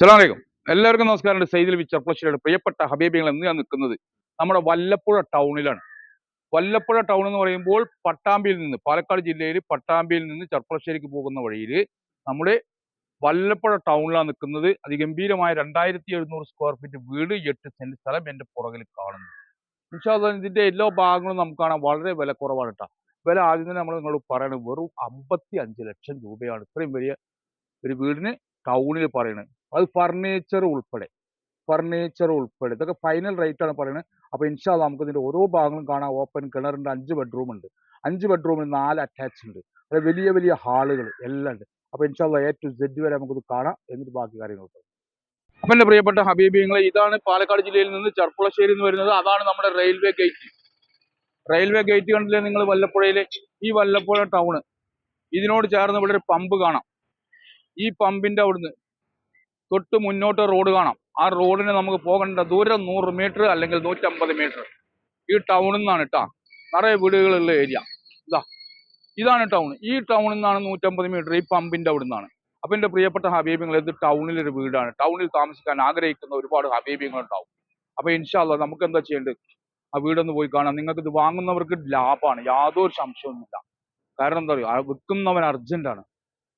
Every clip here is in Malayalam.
അസ്സലാമലൈക്കും എല്ലാവർക്കും നമസ്കാരം സൈദിൽ വിച്ചർപ്പളശ്ശേരിയുടെ പ്രിയപ്പെട്ട ഹബീബികൾ എന്ന് ഞാൻ നിൽക്കുന്നത് നമ്മുടെ വല്ലപ്പുഴ ടൗണിലാണ് വല്ലപ്പുഴ ടൗൺ എന്ന് പറയുമ്പോൾ പട്ടാമ്പിയിൽ നിന്ന് പാലക്കാട് ജില്ലയിൽ പട്ടാമ്പിയിൽ നിന്ന് ചെർപ്പളശ്ശേരിക്ക് പോകുന്ന വഴിയിൽ നമ്മുടെ വല്ലപ്പുഴ ടൗണിലാണ് നിൽക്കുന്നത്. അതിഗംഭീരമായ രണ്ടായിരത്തി എഴുന്നൂറ് സ്ക്വയർ ഫീറ്റ് വീട് എട്ട് സെന്റ് സ്ഥലം എന്റെ പുറകിൽ കാണുന്നു. ഇൻഷാല്ല ഇതിന്റെ എല്ലാ ഭാഗങ്ങളും നമുക്ക് കാണാൻ വളരെ വില കുറവാണ് കേട്ടോ വില ആദ്യം തന്നെ നമ്മൾ നിങ്ങളോട് പറയണത് വെറും അമ്പത്തി അഞ്ച് ലക്ഷം രൂപയാണ്. ഇത്രയും വലിയ ഒരു വീടിന് ടൗണിൽ പറയുന്നത് അത് ഫർണിച്ചർ ഉൾപ്പെടെ. ഫർണിച്ചർ ഉൾപ്പെടെ. ഇതൊക്കെ ഫൈനൽ റേറ്റ് ആണ് പറയുന്നത്. അപ്പൊ ഇൻഷാല്ല നമുക്ക് ഇതിന്റെ ഓരോ ഭാഗങ്ങളും കാണാം. ഓപ്പൺ കിണറുണ്ട് അഞ്ച് ബെഡ്റൂം ഉണ്ട്. അഞ്ച് ബെഡ്റൂമിൽ നാല് അറ്റാച്ച് ഉണ്ട്. അതായത് വലിയ വലിയ ഹാളുകൾ എല്ലാം ഉണ്ട്. അപ്പൊ ഇൻഷാല്ല എ ടു സെഡ് വരെ നമുക്കിത് കാണാം എന്നിട്ട് ബാക്കി കാര്യങ്ങൾ അപ്പൊ എന്റെ പ്രിയപ്പെട്ട ഹബീബിങ്ങളെ ഇതാണ് പാലക്കാട് ജില്ലയിൽ നിന്ന് ചെർപ്പുളശ്ശേരി എന്ന് വരുന്നത്. അതാണ് നമ്മുടെ റെയിൽവേ ഗേറ്റ് റെയിൽവേ ഗേറ്റ് കണ്ടില്ലേ നിങ്ങൾ വല്ലപ്പുഴയിലെ? ഈ വല്ലപ്പുഴ ടൗണ് ഇതിനോട് ചേർന്ന് ഇവിടെ ഒരു പമ്പ് കാണാം. ഈ പമ്പിന്റെ അവിടുന്ന് തൊട്ട് മുന്നോട്ട് റോഡ് കാണാം. ആ റോഡിന് നമുക്ക് പോകേണ്ട ദൂരം നൂറ് മീറ്റർ അല്ലെങ്കിൽ നൂറ്റമ്പത് മീറ്റർ. ഈ ടൗണിൽ നിന്നാണ് കേട്ടോ നിറയെ വീടുകളുള്ള ഏരിയ. ഇതാ ഇതാണ് ടൗൺ. ഈ ടൗണിൽ നിന്നാണ് നൂറ്റമ്പത് മീറ്റർ ഈ പമ്പിന്റെ അവിടെ നിന്നാണ് അപ്പൊ എന്റെ പ്രിയപ്പെട്ട ഹബീബിങ്ങൾ ഇത് ടൗണിലൊരു വീടാണ്. ടൗണിൽ താമസിക്കാൻ ആഗ്രഹിക്കുന്ന ഒരുപാട് ഹബീബിങ്ങൾ ഉണ്ടാവും അപ്പൊ ഇൻഷാല്ല നമുക്ക് എന്താ ചെയ്യേണ്ടത്? ആ വീടൊന്ന് പോയി കാണാം. നിങ്ങൾക്ക് ഇത് വാങ്ങുന്നവർക്ക് ലാഭമാണ്. യാതൊരു സംശയവുമില്ല. കാരണം എന്താ പറയുക വിൽക്കുന്നവൻ അർജന്റാണ്.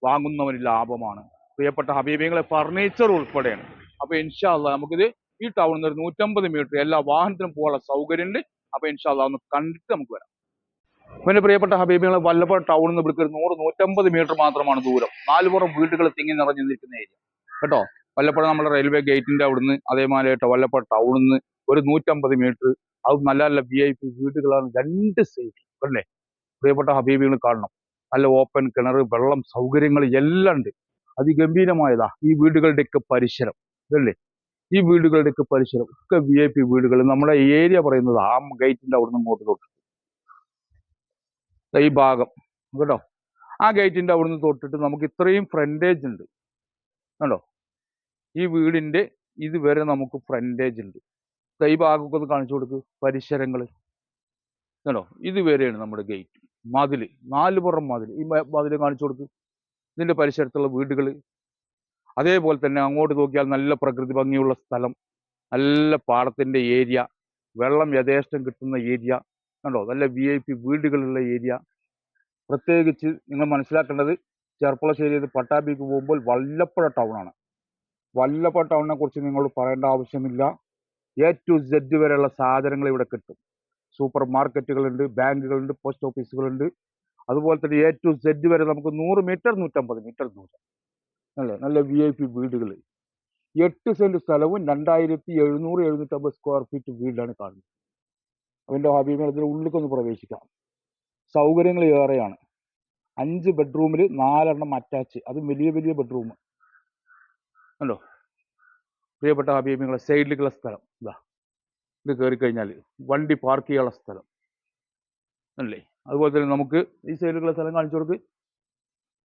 വാങ്ങുന്നവന് ലാഭമാണ്. പ്രിയപ്പെട്ട ഹബീബിങ്ങളെ ഫർണിച്ചർ ഉൾപ്പെടെയാണ്. അപ്പൊ ഇൻഷാല്ല നമുക്കിത് ഈ ടൗണിൽ നിന്ന് ഒരു നൂറ്റമ്പത് മീറ്റർ എല്ലാ വാഹനത്തിനും പോകാനുള്ള സൗകര്യമുണ്ട്. അപ്പൊ ഇൻഷാല്ല ഒന്ന് കണ്ടിട്ട് നമുക്ക് വരാം. പിന്നെ പ്രിയപ്പെട്ട ഹബീബികളെ വല്ലപ്പോ ടൗണിൽ നിന്ന് ഇവിടേക്ക് ഒരു നൂറ് നൂറ്റമ്പത് മീറ്റർ മാത്രമാണ് ദൂരം. നാലുപുറം വീടുകൾ തിങ്ങി നിറഞ്ഞു നിൽക്കുന്ന ഏരിയ കേട്ടോ? വല്ലപ്പോഴും നമ്മുടെ റെയിൽവേ ഗേറ്റിന്റെ അവിടുന്ന് അതേമാതിരി കേട്ടോ വല്ലപ്പോ ടൗണിൽ നിന്ന് ഒരു നൂറ്റമ്പത് മീറ്റർ അത് നല്ല നല്ല വി ഐ പി വീടുകളാണ് രണ്ട് സൈഡ് അല്ലേ? പ്രിയപ്പെട്ട ഹബീബികൾ കാണണം. നല്ല ഓപ്പൺ കിണർ വെള്ളം സൗകര്യങ്ങൾ എല്ലാം ഉണ്ട്. അതിഗംഭീരമായതാ ഈ വീടുകളുടെയൊക്കെ പരിസരം ഇതല്ലേ? ഈ വീടുകളുടെയൊക്കെ പരിസരം ഒക്കെ വി ഐ പി വീടുകൾ. നമ്മുടെ ഏരിയ പറയുന്നത് ആ ഗേറ്റിന്റെ അവിടുന്ന് ഇങ്ങോട്ട് തൊട്ട്. ദാ ഈ ഭാഗം കേട്ടോ ആ ഗേറ്റിന്റെ അവിടുന്ന് തൊട്ടിട്ട് നമുക്ക് ഇത്രയും ഫ്രണ്ടേജ് ഉണ്ട്. കണ്ടോ? ഈ വീടിന്റെ ഇതുവരെ നമുക്ക് ഫ്രണ്ടേജ് ഉണ്ട്. ഈ ഭാഗമൊക്കെ ഒന്ന് കാണിച്ചു കൊടുക്ക് പരിസരങ്ങൾ കണ്ടോ? ഇതുവരെയാണ് നമ്മുടെ ഗേറ്റ് മതിൽ നാല് പുറം മതിൽ. ഈ മതിൽ കാണിച്ചു കൊടുക്ക്. ഇതിന്റെ പരിസരത്തുള്ള വീടുകൾ അതേപോലെ തന്നെ അങ്ങോട്ട് നോക്കിയാൽ നല്ല പ്രകൃതി ഭംഗിയുള്ള സ്ഥലം. നല്ല പാടത്തിന്റെ ഏരിയ. വെള്ളം യഥേഷ്ടം കിട്ടുന്ന ഏരിയ. കണ്ടോ? നല്ല വി ഐ പി വീടുകളുള്ള ഏരിയ. പ്രത്യേകിച്ച് നിങ്ങൾ മനസ്സിലാക്കേണ്ടത് ചെർപ്പളശ്ശേരി പട്ടാബിക്ക് പോകുമ്പോൾ വല്ലപ്പുഴ ടൗണാണ് വല്ലപ്പുഴ ടൗണിനെ കുറിച്ച് നിങ്ങളോട് പറയേണ്ട ആവശ്യമില്ല. എ ടു സെഡ് വരെയുള്ള സാധനങ്ങൾ ഇവിടെ കിട്ടും. സൂപ്പർ മാർക്കറ്റുകളുണ്ട് ബാങ്കുകളുണ്ട് പോസ്റ്റ് ഓഫീസുകളുണ്ട്. അതുപോലെ തന്നെ എ ടു സെഡ് വരെ നമുക്ക് നൂറ് മീറ്റർ നൂറ്റമ്പത് മീറ്റർ ദൂരം. അല്ലേ? നല്ല വി ഐ പി വീടുകൾ. എട്ട് സെന്റ് സ്ഥലവും രണ്ടായിരത്തി എഴുന്നൂറ് എഴുന്നൂറ്റമ്പത് സ്ക്വയർ ഫീറ്റ് വീടാണ് കാണുന്നത്. അതിന്റെ അഭിമുഖത്തിന് ഉള്ളിലേക്കൊന്ന് പ്രവേശിക്കാം. സൗകര്യങ്ങൾ ഏറെയാണ്. അഞ്ച് ബെഡ്റൂമിൽ നാലെണ്ണം അറ്റാച്ച് അത് വലിയ വലിയ ബെഡ്റൂം കണ്ടോ? പ്രിയപ്പെട്ട ഹബീബിങ്ങളെ സൈഡിലേക്കുള്ള സ്ഥലം. ഇതാ ഇത് കയറി കഴിഞ്ഞാൽ വണ്ടി പാർക്ക് ചെയ്യാനുള്ള സ്ഥലം. അല്ലേ? അതുപോലെ തന്നെ നമുക്ക് ഈ സൈഡിലുള്ള സ്ഥലം കാണിച്ചു കൊടുക്ക്.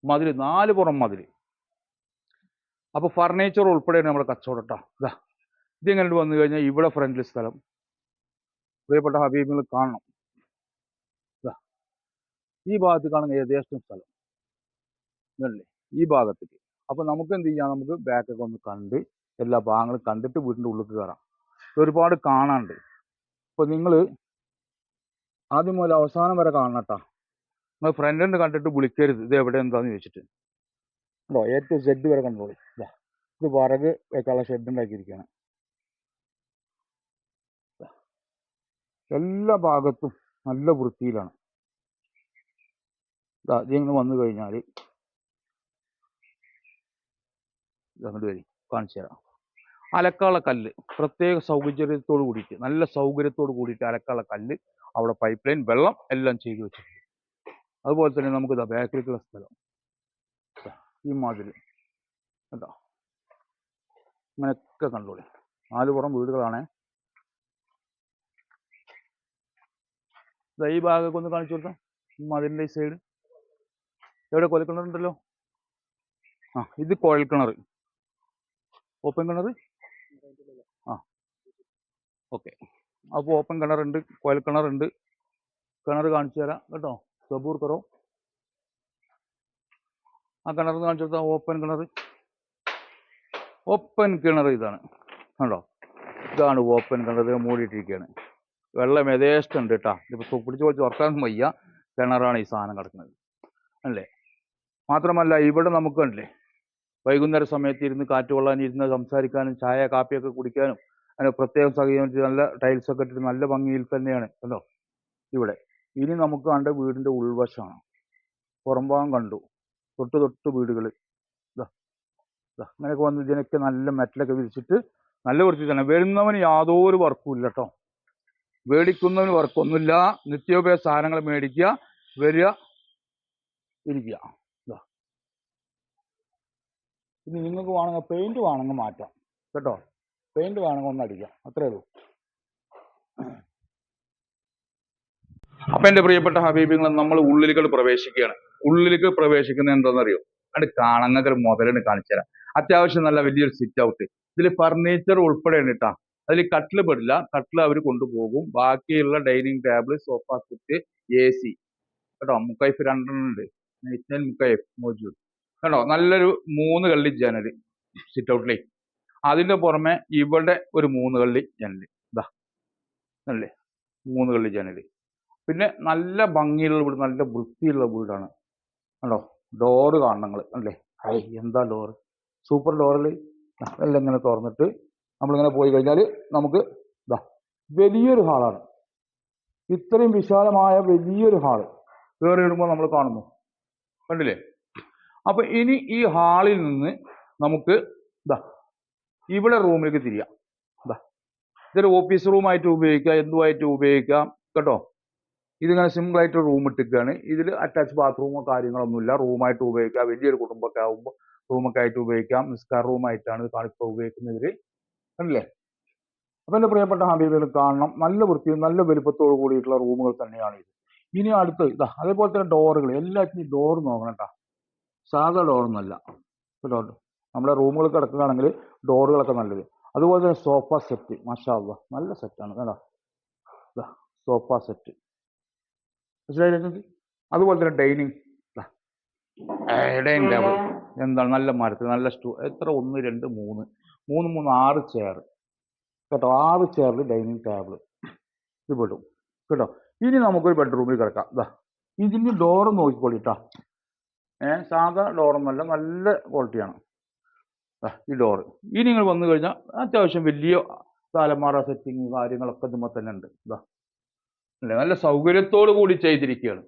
മതിൽ നാല് പുറം മതിൽ അപ്പൊ ഫർണിച്ചർ ഉൾപ്പെടെയാണ് നമ്മുടെ കച്ചവടം കേട്ടോ ഇതാ ഇതിങ്ങനെ വന്നു കഴിഞ്ഞാൽ ഇവിടെ ഫ്രണ്ടിൽ സ്ഥലം. പ്രിയപ്പെട്ട ഹബീബികൾ കാണണം. ഇതാ ഈ ഭാഗത്ത് കാണുന്ന ഏകദേശം സ്ഥലം. ഇതല്ലേ ഈ ഭാഗത്തേക്ക്. അപ്പൊ നമുക്ക് എന്ത് ചെയ്യാം? നമുക്ക് ബാക്കൊക്കെ ഒന്ന് കണ്ട് എല്ലാ ഭാഗങ്ങളും കണ്ടിട്ട് വീടിന്റെ ഉള്ളിൽ കയറാം ഒരുപാട് കാണാണ്ട് അപ്പോൾ നിങ്ങൾ ആദ്യം മുതൽ അവസാനം വരെ കാണണം കേട്ടോ നിങ്ങൾ ഫ്രണ്ടിന് കണ്ടിട്ട് വിളിക്കരുത്. ഇത് എവിടെ എന്താന്ന് ചോദിച്ചിട്ട്. ഉണ്ടോ എ ടു സെഡ് വരെ കണ്ടോളി. ഇതാ ഇത് വറക് വെക്കാനുള്ള ഷെഡ് ഉണ്ടാക്കിയിരിക്കുകയാണ്. എല്ലാ ഭാഗത്തും നല്ല വൃത്തിയിലാണ്. ഇതിങ്ങനെ വന്നു കഴിഞ്ഞാൽ അങ്ങോട്ട് വരി. കാണിച്ചു തരാം. അലക്കാള കല്ല്. പ്രത്യേക സൗകര്യത്തോട് കൂടിയിട്ട് നല്ല സൗകര്യത്തോട് കൂടിയിട്ട് അലക്കാള കല്ല് അവിടെ പൈപ്പ് ലൈൻ വെള്ളം എല്ലാം ചെയ്തു വെച്ചിട്ടുണ്ട്. അതുപോലെ തന്നെ നമുക്ക് ഇതാ ബാക്കിലേക്കുള്ള സ്ഥലം. ഈ മാതിരി. കേട്ടോ ഇങ്ങനെയൊക്കെ കണ്ടോളി. നാല് പുറം വീടുകളാണ്. ഈ ഭാഗമൊക്കെ ഒന്ന് കാണിച്ചു കൊടുക്കാം ഈ മതിലിന്റെ ഈ സൈഡ് എവിടെ? കൊലക്കിണറുണ്ടല്ലോ ആ ഇത് കുഴൽ കിണർ ഓപ്പൺ കിണർ? ആ. ഓക്കെ. അപ്പോൾ ഓപ്പൺ കിണറുണ്ട് കോയൽ കിണറുണ്ട് കിണർ കാണിച്ചു തരാം കേട്ടോ. സബൂർ കറോ ആ കിണർ കാണിച്ചു കൊടുത്താൽ ഓപ്പൺ കിണർ. ഓപ്പൺ കിണർ ഇതാണ്. കണ്ടോ? ഇതാണ് ഓപ്പൺ കിണർ. മൂടിയിട്ടിരിക്കുകയാണ്. വെള്ളം യഥേഷ്ടം ഉണ്ട് കേട്ടോ. ഇതിപ്പോൾ പിടിച്ച് പൊളിച്ച് ഉറക്കാൻ വയ്യ. കിണറാണ് ഈ സാധനം കിടക്കുന്നത്. അല്ലേ? മാത്രമല്ല ഇവിടെ നമുക്ക് കണ്ടില്ലേ? വൈകുന്നേര സമയത്ത് ഇരുന്ന് കാറ്റ് കൊള്ളാൻ ഇരുന്ന് സംസാരിക്കാനും ചായ കാപ്പിയൊക്കെ കുടിക്കാനും അതിന് പ്രത്യേകം സഹകരിച്ച് നല്ല ടൈൽസ് ഒക്കെ ഇട്ടിട്ട് നല്ല ഭംഗിയിൽ തന്നെയാണ് കണ്ടോ? ഇവിടെ. ഇനി നമുക്ക് കണ്ട വീടിന്റെ ഉൾവശമാണ്. പുറംഭാഗം കണ്ടു. തൊട്ട് തൊട്ട് വീടുകൾ അങ്ങനെയൊക്കെ വന്ന് ഇതിനൊക്കെ നല്ല മെറ്റലൊക്കെ വിരിച്ചിട്ട് നല്ല വൃത്തി തന്നെ. വരുന്നവന് യാതൊരു വർക്കും ഇല്ല കേട്ടോ മേടിക്കുന്നവന് വർക്കൊന്നുമില്ല നിത്യോപയോഗ സാധനങ്ങൾ മേടിക്കുക വരിക ഇരിക്കുക. ഇനി നിങ്ങൾക്ക് വേണമെങ്കിൽ പെയിന്റ് വേണമെങ്കിൽ മാറ്റാം. കേട്ടോ? പെയിന്റ് വേണമെങ്കിൽ ഒന്ന് അടിക്കാം അത്രേ ഉള്ളൂ. അപ്പൊ എന്റെ പ്രിയപ്പെട്ട ഹബീബിങ്ങൾ നമ്മൾ ഉള്ളിലേക്ക് പ്രവേശിക്കുകയാണ്. ഉള്ളിലേക്ക് പ്രവേശിക്കുന്നത് എന്താണെന്നറിയോ? അത് കാണങ്ങൾക്ക് ഒരു മുതലിന് കാണിച്ചു തരാം. അത്യാവശ്യം നല്ല വലിയൊരു സിറ്റ് ഔട്ട് ഇതിൽ ഫർണിച്ചർ ഉൾപ്പെടെ കേട്ടാ അതിൽ കട്ടിൽ പെടില്ല കട്ടിൽ അവർ കൊണ്ടുപോകും. ബാക്കിയുള്ള dining table sofa set A C കേട്ടോ? മുക്കൈഫ് രണ്ടെണ്ണം ഉണ്ട് ഇസ്നൽ മുക്കൈഫ് മോജൂദ്. കേട്ടോ? നല്ലൊരു മൂന്ന് കള്ളി ജനൽ സിറ്റ് ഔട്ടിലേ അതിന്റെ പുറമെ ഇവിടെ ഒരു മൂന്ന് കള്ളി ജനൽ ഇതാ അല്ലേ? മൂന്ന് കള്ളി ജനൽ പിന്നെ നല്ല ഭംഗിയുള്ള വീട് നല്ല വൃത്തിയുള്ള വീടാണ്. കണ്ടോ? ഡോറ് കാണണം നിങ്ങൾ അല്ലേ? ഐ എന്താ ഡോറ്? സൂപ്പർ ഡോറിൽ എല്ലാം ഇങ്ങനെ തുറന്നിട്ട് നമ്മളിങ്ങനെ പോയി കഴിഞ്ഞാൽ നമുക്ക് ഇതാ വലിയൊരു ഹാളാണ്. ഇത്രയും വിശാലമായ വലിയൊരു ഹാൾ. കയറി ഇടുമ്പോൾ നമ്മൾ കാണുന്നു. കണ്ടില്ലേ? അപ്പൊ ഇനി ഈ ഹാളിൽ നിന്ന് നമുക്ക് ഇതാ ഇവിടെ റൂമിലേക്ക് തിരിയാം. ഇതാ ഇതൊരു ഓഫീസ് റൂമായിട്ട് ഉപയോഗിക്കാം എന്തുമായിട്ട് ഉപയോഗിക്കാം കേട്ടോ? ഇതിങ്ങനെ സിമ്പിൾ ആയിട്ട് റൂം ഇട്ടിരിക്കുകയാണ്. ഇതിൽ അറ്റാച്ച് ബാത്റൂമോ കാര്യങ്ങളൊന്നുമില്ല. റൂമായിട്ട് ഉപയോഗിക്കാം. വലിയൊരു കുടുംബമൊക്കെ ആകുമ്പോൾ റൂമൊക്കെ ആയിട്ട് ഉപയോഗിക്കാം. നിസ്കാർ റൂമായിട്ടാണ് ഇത് ഉപയോഗിക്കുന്നത് ഇവർ കണ്ടില്ലേ? അപ്പൊ എന്റെ പ്രിയപ്പെട്ട ഹബീബുകൾ കാണണം. നല്ല വൃത്തിയും നല്ല വലുപ്പത്തോടു കൂടിയിട്ടുള്ള റൂമുകൾ തന്നെയാണ് ഇത് ഇനി അടുത്ത് ഇതാ അതേപോലെ തന്നെ ഡോറുകൾ എല്ലാത്തിനും ഡോർ നോക്കണം കേട്ടോ. സാധാ ഡോറൊന്നുമല്ല കേട്ടോ? നമ്മുടെ റൂമുകൾ കിടക്കുകയാണെങ്കിൽ ഡോറുകളൊക്കെ നല്ലത്. അതുപോലെ തന്നെ സോഫ സെറ്റ് മാഷാ അല്ലാ നല്ല സെറ്റാണ് കേട്ടോ. സോഫ സെറ്റ് മനസ്സിലായി അതുപോലെ തന്നെ ഡൈനിങ്. ഡൈനിങ് ടേബിൾ എന്താണ് നല്ല മരത്തിൽ നല്ല സ്റ്റൂ എത്ര? ഒന്ന് രണ്ട് മൂന്ന്. മൂന്ന് മൂന്ന് ആറ് ചെയർ കേട്ടോ ആറ് ചെയറിൽ ഡൈനിങ് ടേബിൾ ഇത് പെടും കേട്ടോ ഇനി നമുക്കൊരു ബെഡ്റൂമിൽ കിടക്കാം. ഇതാ ഇതിന് ഡോറ് നോക്കിക്കോളിട്ടാ ഏഹ് സാധാ ഡോറൊന്നുമല്ല നല്ല ക്വാളിറ്റിയാണ് ഈ ഡോറ് ഇനി നിങ്ങൾ വന്നു കഴിഞ്ഞാൽ അത്യാവശ്യം വലിയ താലമാറ സെറ്റിങ് കാര്യങ്ങളൊക്കെ ഇതുമ്പോൾ തന്നെ ഉണ്ട്. അല്ലേ? നല്ല സൗകര്യത്തോടു കൂടി ചെയ്തിരിക്കുകയാണ്.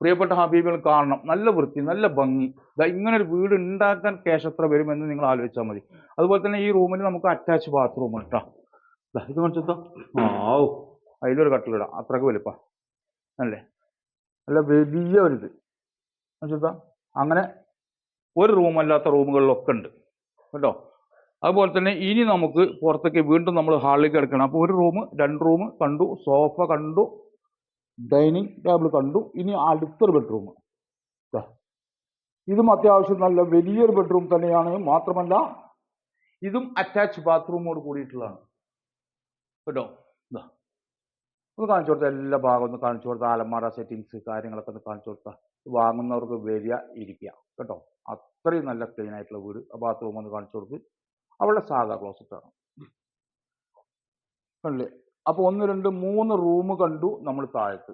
പ്രിയപ്പെട്ട ഹബീബുകൾ കാണണം. നല്ല വൃത്തി നല്ല ഭംഗി. ഇങ്ങനെ ഒരു വീട് ഉണ്ടാക്കാൻ ക്യാഷ് എത്ര വരുമെന്ന് നിങ്ങൾ ആലോചിച്ചാൽ മതി. അതുപോലെ തന്നെ ഈ റൂമിൽ നമുക്ക് അറ്റാച്ച് ബാത്റൂം കേട്ടോ ഇത് മനസ്സിലോ ആവു അതിലൊരു കട്ടിലിടാം. അത്രയ്ക്ക് വലുപ്പ. അല്ലേ? നല്ല വലിയ ഒരിത് കാണിച്ചോ അങ്ങനെ ഒരു റൂമല്ലാത്ത റൂമുകളിലൊക്കെ ഉണ്ട്. കേട്ടോ? അതുപോലെ തന്നെ ഇനി നമുക്ക് പുറത്തേക്ക് വീണ്ടും നമ്മൾ ഹാളിലേക്ക് എടുക്കണം. അപ്പോൾ ഒരു റൂം രണ്ട് റൂം കണ്ടു സോഫ കണ്ടു ഡൈനിങ് ടേബിൾ കണ്ടു ഇനി അടുത്തൊരു ബെഡ്റൂം ഇതും അത്യാവശ്യം നല്ല വലിയൊരു ബെഡ്റൂം തന്നെയാണ്. മാത്രമല്ല ഇതും അറ്റാച്ച് ബാത്റൂമോട് കൂടിയിട്ടുള്ളതാണ്. കേട്ടോ? ഇതാ ഒന്ന് കാണിച്ചു കൊടുത്ത എല്ലാ ഭാഗവും ഒന്ന് കാണിച്ചു കൊടുത്ത അലമാര സെറ്റിങ്സ് കാര്യങ്ങളൊക്കെ ഒന്ന് കാണിച്ചു കൊടുത്താൽ വാങ്ങുന്നവർക്ക് വരിക ഇരിക്കുക. കേട്ടോ? അത്രയും നല്ല ക്ലീൻ ആയിട്ടുള്ള വീട് ബാത്റൂം ഒന്ന് കാണിച്ചു കൊടുത്ത് അവളുടെ സാധാ ക്ലോസറ്റ് ആണ്. കണ്ടില്ലേ? അപ്പൊ ഒന്ന് രണ്ട് മൂന്ന് റൂം കണ്ടു നമ്മൾ താഴത്ത്.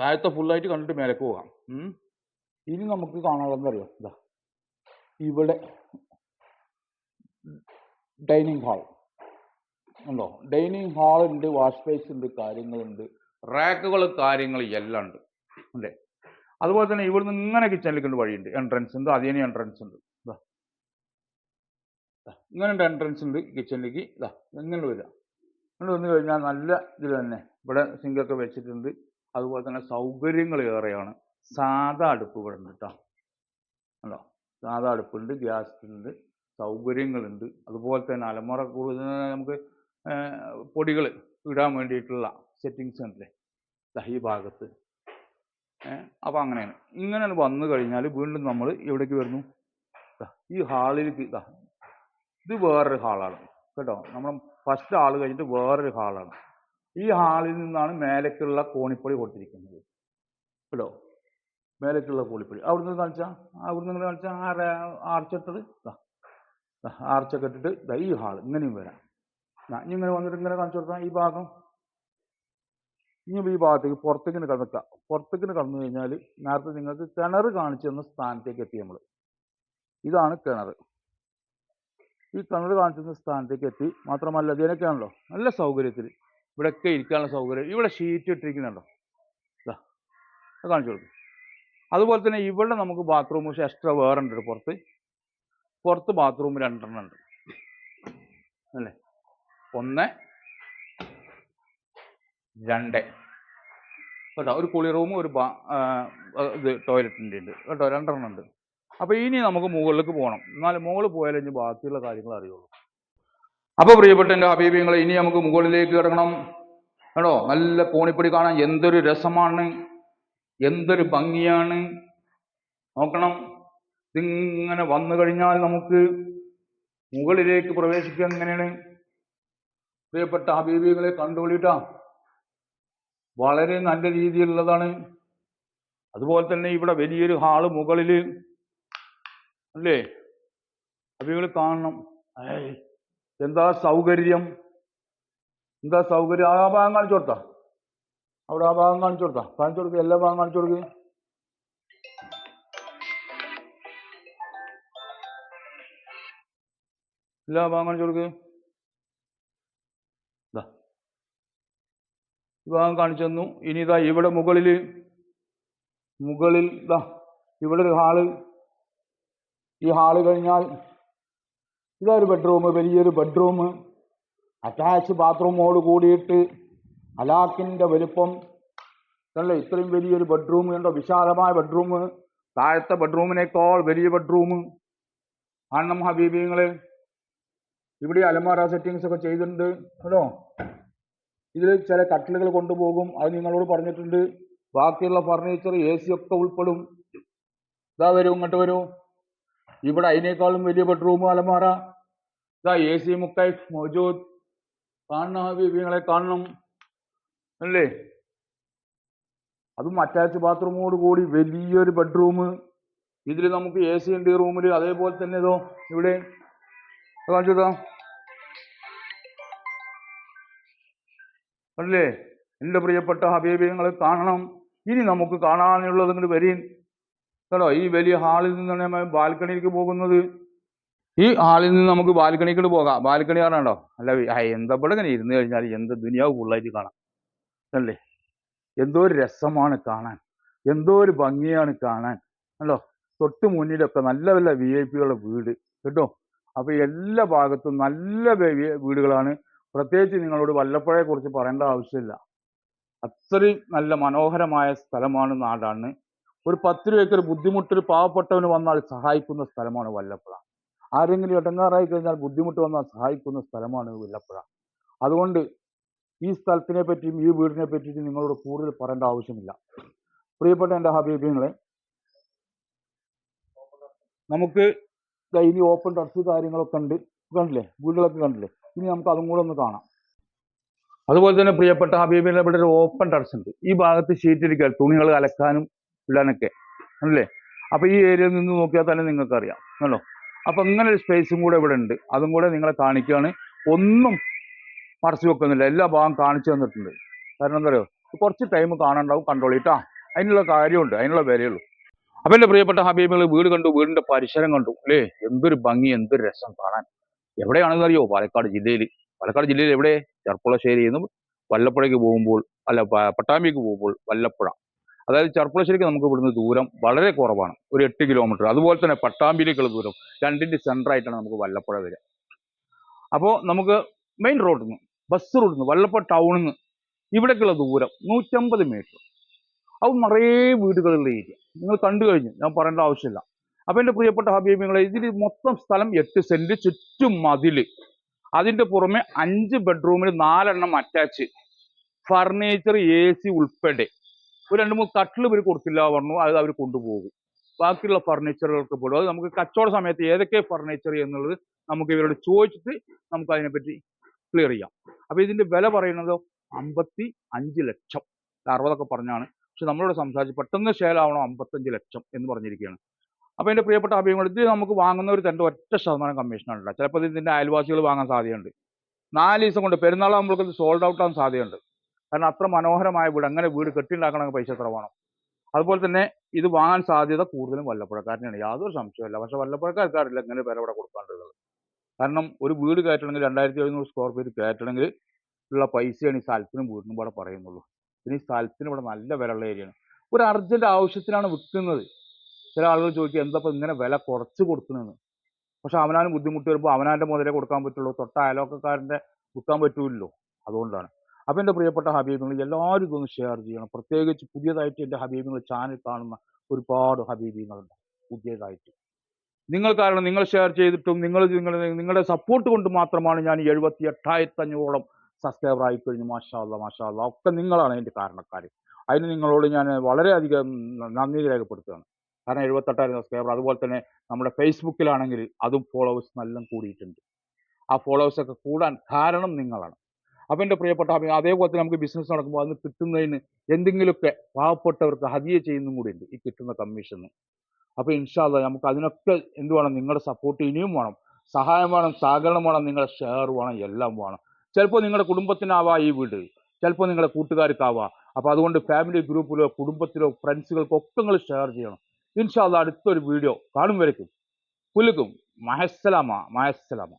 താഴത്തെ ഫുള്ളായിട്ട് കണ്ടിട്ട് മേലേക്ക് പോകാം. ഇനി നമുക്ക് കാണാനുള്ളത് അറിയോ? ഇതാ ഇവിടെ ഡൈനിങ് ഹാൾ ഉണ്ടോ ഡൈനിങ് ഹാളുണ്ട് വാഷ് ബേസ് ഉണ്ട് കാര്യങ്ങളുണ്ട്. റാക്കുകൾ കാര്യങ്ങൾ എല്ലാം ഉണ്ട്. അല്ലേ അതുപോലെ തന്നെ ഇവിടുന്ന് ഇങ്ങനെ കിച്ചണിലേക്ക് ഉണ്ട് വഴിയുണ്ട്. എൻട്രൻസ് ഉണ്ട്. അതിന് എൻട്രൻസ് ഉണ്ട്. ഇതാ ദാ. ഇങ്ങനെ ഒരു എൻട്രൻസ് ഉണ്ട് കിച്ചണിലേക്ക് ഇതാ ഇങ്ങനെ വരിക. ഇങ്ങനെ വന്നു കഴിഞ്ഞാൽ നല്ല ഇതിൽ തന്നെ. ഇവിടെ സിങ്കൊക്കെ വെച്ചിട്ടുണ്ട്. അതുപോലെ തന്നെ സൗകര്യങ്ങൾ ഏറെയാണ്. സാധാ അടുപ്പ് ഇവിടെ ഉണ്ട് കേട്ടോ. ഉണ്ടോ സാധാ അടുപ്പുണ്ട് ഗ്യാസ് ഉണ്ട് സൗകര്യങ്ങളുണ്ട് അതുപോലെ തന്നെ അലമുറ കൂടുതൽ നമുക്ക് പൊടികൾ ഇടാൻ വേണ്ടിയിട്ടുള്ള സെറ്റിങ്സ് ഉണ്ടല്ലേ? ഈ ഭാഗത്ത്. ഏഹ് അപ്പം അങ്ങനെയാണ്. ഇങ്ങനെ വന്നു കഴിഞ്ഞാൽ വീണ്ടും നമ്മൾ എവിടേക്ക് വരുന്നു? ഈ ഹാളിലേക്ക് ഇതാ ഇത് വേറൊരു ഹാളാണ് കേട്ടോ? നമ്മൾ ഫസ്റ്റ് ഹാൾ കഴിഞ്ഞിട്ട് വേറൊരു ഹാളാണ്. ഈ ഹാളിൽ നിന്നാണ് മേലേക്കുള്ള കോണിപ്പൊടി കൊടുത്തിരിക്കുന്നത് കേട്ടോ? മേലേക്കുള്ള കോണിപ്പൊടി അവിടുന്ന് കാണിച്ചാൽ അവിടുന്ന് നിങ്ങൾ കാണിച്ചാൽ ആ ആർച്ചിട്ടത് ആർച്ചൊക്കെ ഇട്ടിട്ട് ഈ ഹാൾ ഇങ്ങനെയും വരാം. ഇങ്ങനെ വന്നിട്ട് ഇങ്ങനെ കാണിച്ചു കൊടുത്താൽ ഈ ഭാഗം? ഇനി ഈ ഭാഗത്തേക്ക് പുറത്തേക്കിന് കടക്കുക പുറത്തേക്കിന് കടന്നു കഴിഞ്ഞാൽ നേരത്തെ നിങ്ങൾക്ക് കിണർ കാണിച്ചു തന്ന സ്ഥാനത്തേക്ക് എത്തി നമ്മൾ ഇതാണ് കിണർ. ഈ കിണർ കാണിച്ചു തന്ന സ്ഥാനത്തേക്ക് എത്തി. മാത്രമല്ല ഇതിനൊക്കെയാണല്ലോ നല്ല സൗകര്യത്തിൽ ഇവിടെയൊക്കെ ഇരിക്കാനുള്ള സൗകര്യം. ഇവിടെ ഷീറ്റ് ഇട്ടിരിക്കുന്നുണ്ടോ? ഇതാ കാണിച്ചു കൊടുക്കും. അതുപോലെ തന്നെ ഇവിടെ നമുക്ക് ബാത്റൂം പക്ഷേ എക്സ്ട്രാ വേറെ ഉണ്ട് പുറത്ത്. പുറത്ത് ബാത്റൂം രണ്ടെണ്ണം ഉണ്ട്. അല്ലേ? ഒന്ന് രണ്ട്. കേട്ടോ ഒരു കുളി റൂമും ഒരു ബാ ഇത് ടോയ്ലറ്റിന്റെ ഉണ്ട്. കേട്ടോ രണ്ടെണ്ണം ഉണ്ട്. അപ്പോൾ ഇനി നമുക്ക് മുകളിലേക്ക് പോകണം. എന്നാൽ മുകളിൽ പോയാലേ ഇനി ബാക്കിയുള്ള കാര്യങ്ങൾ അറിയുള്ളൂ. അപ്പോൾ പ്രിയപ്പെട്ട എന്റെ അഭിപ്രായങ്ങൾ ഇനി നമുക്ക് മുകളിലേക്ക് കിടക്കണം. കേട്ടോ നല്ല കോണിപ്പടി കാണാൻ എന്തൊരു രസമാണ്. എന്തൊരു ഭംഗിയാണ്. നോക്കണം. ഇതിങ്ങനെ വന്നു കഴിഞ്ഞാൽ നമുക്ക് മുകളിലേക്ക് പ്രവേശിക്കാൻ എങ്ങനെയാണ്? പ്രിയപ്പെട്ട ഹബീബികളെ കണ്ടുകൊള്ളിട്ടാ വളരെ നല്ല രീതിയിലുള്ളതാണ്. അതുപോലെ തന്നെ ഇവിടെ വലിയൊരു ഹാൾ മുകളിൽ അല്ലേ? ഹബീബികൾ കാണണം. എന്താ സൗകര്യം? എന്താ സൗകര്യം? ആ ഭാഗം കാണിച്ചു കൊടുത്താ. അവിടെ ആ ഭാഗം കാണിച്ചു കൊടുത്താ. കാണിച്ചു കൊടുക്കുക എല്ലാ ഭാഗം കാണിച്ചു കൊടുക്കുക എല്ലാ ഭാഗം കാണിച്ചു കൊടുക്കുക ഇതാ ഭാഗം കാണിച്ചു തന്നു. ഇനി ഇതാ ഇവിടെ മുകളിൽ മുകളിൽ ഇതാ ഇവിടെ ഒരു ഹാൾ. ഈ ഹാൾ കഴിഞ്ഞാൽ ഇതാ ഒരു ബെഡ്റൂം വലിയൊരു ബെഡ്റൂം. അറ്റാച്ച് ബാത്റൂമോട് കൂടിയിട്ട് അലാക്കിന്റെ വലിപ്പം. അല്ലേ ഇത്രയും വലിയൊരു ബെഡ്റൂം ഉണ്ടോ വിശാലമായ ബെഡ്റൂം. താഴത്തെ ബെഡ്റൂമിനേക്കാൾ വലിയ ബെഡ്റൂം. ആണ്ണം ഹബീബിങ്ങളെ ഇവിടെ അലമാര സെറ്റിങ്സ് ഒക്കെ ചെയ്തിട്ടുണ്ട്. കേട്ടോ ഇതിൽ ചില കട്ടിലുകൾ കൊണ്ടുപോകും. അത് നിങ്ങളോട് പറഞ്ഞിട്ടുണ്ട്. ബാക്കിയുള്ള ഫർണിച്ചർ എ സി ഒക്കെ ഉൾപ്പെടും. ഇതാ വരൂ ഇങ്ങോട്ട് വരൂ. ഇവിടെ അതിനേക്കാളും വലിയ ബെഡ്റൂം അലമാറ ഇതാ എ സി മുക്കായി മൗജൂദ്. കാണണം കാണണം. അല്ലേ? അതും അറ്റാച്ച് ബാത്റൂമോട് കൂടി വലിയൊരു ബെഡ്റൂം ഇതിൽ നമുക്ക് എ സി ഉണ്ട് ഈ റൂമിൽ അതേപോലെ തന്നെ ഇതോ ഇവിടെ. കാണിച്ചോ അല്ലേ? എന്റെ പ്രിയപ്പെട്ട ഹബീബിയങ്ങളെ കാണണം. ഇനി നമുക്ക് കാണാനുള്ളത് ഇങ്ങോട്ട് വരീൻ. കേട്ടോ ഈ വലിയ ഹാളിൽ നിന്നാണ് നമ്മൾ ബാൽക്കണിയിലേക്ക് പോകുന്നത്. ഈ ഹാളിൽ നിന്ന് നമുക്ക് ബാൽക്കണിക്ക് പോകാം. ബാൽക്കണി കാണാണ്ടോ അല്ല എന്താ ഇവിടെ ഇങ്ങനെ ഇരുന്ന് കഴിഞ്ഞാൽ എന്ത് ദുനിയാവ് ഫുള്ളായിട്ട് കാണാം. അല്ലേ? എന്തോ ഒരു രസമാണ് കാണാൻ. എന്തോ ഒരു ഭംഗിയാണ് കാണാൻ. അല്ലോ തൊട്ട് മുന്നിലൊക്കെ നല്ല നല്ല വി ഐ പികളുടെ വീട്. കേട്ടോ? അപ്പൊ എല്ലാ ഭാഗത്തും നല്ല വീടുകളാണ് പ്രത്യേകിച്ച് നിങ്ങളോട് വല്ലപ്പുഴയെ കുറിച്ച് പറയേണ്ട ആവശ്യമില്ല. അത്രയും നല്ല മനോഹരമായ സ്ഥലമാണ് നാടാണ്. ഒരു പത്ത് രൂപയ്ക്ക് ഒരു ബുദ്ധിമുട്ടിൽ പാവപ്പെട്ടവന് വന്നാൽ സഹായിക്കുന്ന സ്ഥലമാണ് വല്ലപ്പുഴ. ആരെങ്കിലും ഇടങ്ങാറായി കഴിഞ്ഞാൽ ബുദ്ധിമുട്ട് വന്നാൽ സഹായിക്കുന്ന സ്ഥലമാണ് വല്ലപ്പുഴ. അതുകൊണ്ട് ഈ സ്ഥലത്തിനെ പറ്റിയും ഈ വീടിനെ പറ്റിയും നിങ്ങളോട് കൂടുതൽ പറയേണ്ട ആവശ്യമില്ല. പ്രിയപ്പെട്ട എന്റെ ഹബീബിങ്ങളെ നമുക്ക് ഇനി ഓപ്പൺ ടർഫ് കാര്യങ്ങളൊക്കെ ഉണ്ട്. കണ്ടില്ലേ? വീടുകളൊക്കെ കണ്ടില്ലേ? ഇനി നമുക്ക് അതും കൂടെ ഒന്ന് കാണാം. അതുപോലെ തന്നെ പ്രിയപ്പെട്ട ഹബീബിനെ ഇവിടെ ഒരു ഓപ്പൺ ടെറസ് ഉണ്ട്. ഈ ഭാഗത്ത് ഷീറ്റ് ഇരിക്കുക തുണികൾ അലക്കാനും ഇടാനൊക്കെ. അല്ലേ? അപ്പൊ ഈ ഏരിയയിൽ നിന്ന് നോക്കിയാൽ തന്നെ നിങ്ങൾക്ക് അറിയാം ആണല്ലോ അപ്പൊ ഇങ്ങനെ ഒരു സ്പേസും കൂടെ ഇവിടെ ഉണ്ട്. അതും കൂടെ നിങ്ങളെ കാണിക്കുകയാണ്. ഒന്നും മറച്ചു വെക്കുന്നില്ല. എല്ലാ ഭാഗം കാണിച്ചു തന്നിട്ടുണ്ട്. കാരണം എന്താ പറയുക കുറച്ച് ടൈം കാണണ്ടാവും കണ്ടോളിട്ടാ അതിനുള്ള കാര്യമുണ്ട്. അതിനുള്ള വിലയുള്ളൂ. അപ്പൊ എന്റെ പ്രിയപ്പെട്ട ഹബീബുകൾ വീട് കണ്ടു വീടിന്റെ പരിസരം കണ്ടു. അല്ലേ? എന്തൊരു ഭംഗി എന്തൊരു രസം കാണാൻ. എവിടെയാണെന്ന് അറിയോ? പാലക്കാട് ജില്ലയിൽ പാലക്കാട് ജില്ലയിൽ എവിടെ? ചെർപ്പുളശ്ശേരിയിൽ എന്നും വല്ലപ്പുഴയ്ക്ക് പോകുമ്പോൾ അല്ല പട്ടാമ്പിക്ക് പോകുമ്പോൾ വല്ലപ്പുഴ. അതായത് ചെർപ്പുളശ്ശേരിക്ക് നമുക്ക് ഇവിടുന്ന് ദൂരം വളരെ കുറവാണ്. ഒരു എട്ട് കിലോമീറ്റർ. അതുപോലെ തന്നെ പട്ടാമ്പിയിലേക്കുള്ള ദൂരം രണ്ടിന്റെ സെന്ററായിട്ടാണ് നമുക്ക് വല്ലപ്പുഴ വരിക. അപ്പോൾ നമുക്ക് മെയിൻ റോഡിൽ നിന്ന് ബസ് റോഡിൽ നിന്ന് വല്ലപ്പുഴ ടൗണിൽ നിന്ന് ഇവിടേക്കുള്ള ദൂരം നൂറ്റമ്പത് മീറ്റർ. അത് നിറയെ വീടുകളുള്ള ഏരിയ. നിങ്ങൾ കണ്ടു കഴിഞ്ഞു. ഞാൻ പറയേണ്ട ആവശ്യമില്ല. അപ്പൊ എന്റെ പ്രിയപ്പെട്ട ഹബീബിങ്ങളെ ഇതിൽ മൊത്തം സ്ഥലം എട്ട് സെന്റ് ചുറ്റും മതിൽ അതിന്റെ പുറമെ അഞ്ച് ബെഡ്റൂമിൽ നാലെണ്ണം അറ്റാച്ച് ഫർണിച്ചർ എ സി ഉൾപ്പെടെ. ഒരു രണ്ട് മൂന്ന് കട്ടിൽ ഇവർ കൊടുത്തില്ല പറഞ്ഞു അത് അവർ കൊണ്ടുപോകും. ബാക്കിയുള്ള ഫർണിച്ചറുകൾക്ക് പോലും അത് നമുക്ക് കച്ചവട സമയത്ത് ഏതൊക്കെ ഫർണിച്ചർ എന്നുള്ളത് നമുക്ക് ഇവരോട് ചോദിച്ചിട്ട് നമുക്ക് അതിനെപ്പറ്റി ക്ലിയർ ചെയ്യാം. അപ്പോൾ ഇതിന്റെ വില പറയുന്നത് അമ്പത്തി അഞ്ച് ലക്ഷം. അറുപതൊക്കെ പറഞ്ഞാണ്. പക്ഷെ നമ്മളോട് സംസാരിച്ച് പെട്ടെന്ന് ആവണം അമ്പത്തഞ്ച് ലക്ഷം എന്ന് പറഞ്ഞിരിക്കുകയാണ്. അപ്പോൾ എന്റെ പ്രിയപ്പെട്ട അഭിമുഖം ഇത് നമുക്ക് വാങ്ങുന്ന ഒരു തന്റെ ഒറ്റ ശതമാനം കമ്മീഷനാണ് ചിലപ്പോൾ ഇതിന്റെ അയൽവാസികൾ വാങ്ങാൻ സാധ്യതയുണ്ട്. നാല് ദിവസം കൊണ്ട് പെരുന്നാളാകുമ്പോഴേക്കും ഇത് സോൾഡ് ഔട്ട് ആകാൻ സാധ്യതയുണ്ട്. കാരണം അത്ര മനോഹരമായ വീട് അങ്ങനെ വീട് കെട്ടിണ്ടാക്കണമെങ്കിൽ പൈസ എത്ര വേണം? അതുപോലെ തന്നെ ഇത് വാങ്ങാൻ സാധ്യത കൂടുതലും വല്ലപ്പുഴക്കാരനാണ്. യാതൊരു സംശയമില്ല പക്ഷെ വല്ലപ്പുഴക്കാർക്കാരില്ല ഇങ്ങനെ വില ഇവിടെ കൊടുക്കാണ്ടുള്ളത് കാരണം ഒരു വീട് കയറ്റണമെങ്കിൽ രണ്ടായിരത്തി എഴുന്നൂറ് സ്ക്വയർ ഫീറ്റ് കയറ്റണമെങ്കിൽ ഉള്ള പൈസയാണ് ഈ സ്ഥലത്തിനും വീടിനും ഇവിടെ പറയുന്നുള്ളൂ. പിന്നെ ഈ സ്ഥലത്തിന് ഇവിടെ നല്ല വിലയുള്ള ഏരിയയാണ് ഒരു അർജന്റ് ആവശ്യത്തിനാണ് വിൽക്കുന്നത്. ചില ആളുകൾ ചോദിക്കും എന്താ ഇങ്ങനെ വില കുറച്ച് കൊടുക്കുന്നതെന്ന് പക്ഷെ അവനാലും ബുദ്ധിമുട്ട് വരുമ്പോൾ അവനാന്റെ മുതലേ കൊടുക്കാൻ പറ്റുള്ളൂ തൊട്ട അയലോക്കക്കാരന്റെ വിൽക്കാൻ പറ്റൂല്ലോ അതുകൊണ്ടാണ്. അപ്പോൾ എന്റെ പ്രിയപ്പെട്ട ഹബീബുകൾ എല്ലാവരും ഇതൊന്ന് ഷെയർ ചെയ്യണം. പ്രത്യേകിച്ച് പുതിയതായിട്ട് എന്റെ ഹബീബുകൾ ചാനൽ കാണുന്ന ഒരുപാട് ഹബീബിങ്ങളുണ്ട് പുതിയതായിട്ട്. നിങ്ങൾ കാരണം നിങ്ങൾ ഷെയർ ചെയ്തിട്ടും നിങ്ങൾ നിങ്ങൾ നിങ്ങളുടെ സപ്പോർട്ട് കൊണ്ട് മാത്രമാണ് ഞാൻ എഴുപത്തി എട്ടായിരത്തഞ്ഞൂറോളം സബ്സ്ക്രൈബർ ആയിക്കഴിഞ്ഞു മാഷാല്ല മാഷാല്ല ഒക്കെ നിങ്ങളാണ് അതിന്റെ കാരണക്കാർ അതിന് നിങ്ങളോട് ഞാൻ വളരെയധികം നന്ദി രേഖപ്പെടുത്തുകയാണ്. കാരണം എഴുപത്തെട്ടായിരം സബ്സ്ക്രൈബർ അതുപോലെ തന്നെ നമ്മുടെ ഫേസ്ബുക്കിലാണെങ്കിൽ അതും ഫോളോവേഴ്സ് നല്ല കൂടിയിട്ടുണ്ട്. ആ ഫോളോവേഴ്സൊക്കെ കൂടാൻ കാരണം നിങ്ങളാണ്. അപ്പം എന്റെ പ്രിയപ്പെട്ട അതേപോലെ തന്നെ നമുക്ക് ബിസിനസ് നടക്കുമ്പോൾ അതിന് കിട്ടുന്നതിന് എന്തെങ്കിലുമൊക്കെ പാവപ്പെട്ടവർക്ക് ഹതിയെ ചെയ്യുന്നതും കൂടി ഉണ്ട് ഈ കിട്ടുന്ന കമ്മീഷന് അപ്പോൾ ഇൻഷാല്ല നമുക്ക് അതിനൊക്കെ എന്ത് വേണം? നിങ്ങളുടെ സപ്പോർട്ട് ഇനിയും വേണം. സഹായം വേണം സഹകരണം വേണം നിങ്ങളുടെ ഷെയർ വേണം എല്ലാം വേണം. ചിലപ്പോൾ നിങ്ങളുടെ കുടുംബത്തിനാവാം ഈ വീട്. ചിലപ്പോൾ നിങ്ങളുടെ കൂട്ടുകാർക്കാവാം. അപ്പോൾ അതുകൊണ്ട് ഫാമിലി ഗ്രൂപ്പിലോ കുടുംബത്തിലോ ഫ്രണ്ട്സുകൾക്കൊക്കെ നിങ്ങൾ ഷെയർ ചെയ്യണം. ഇൻഷാല്ല അടുത്തൊരു വീഡിയോ കാണും വരയ്ക്കും. കുലുക്കും. മഹസ്സലാമ മഹസ്സലാമ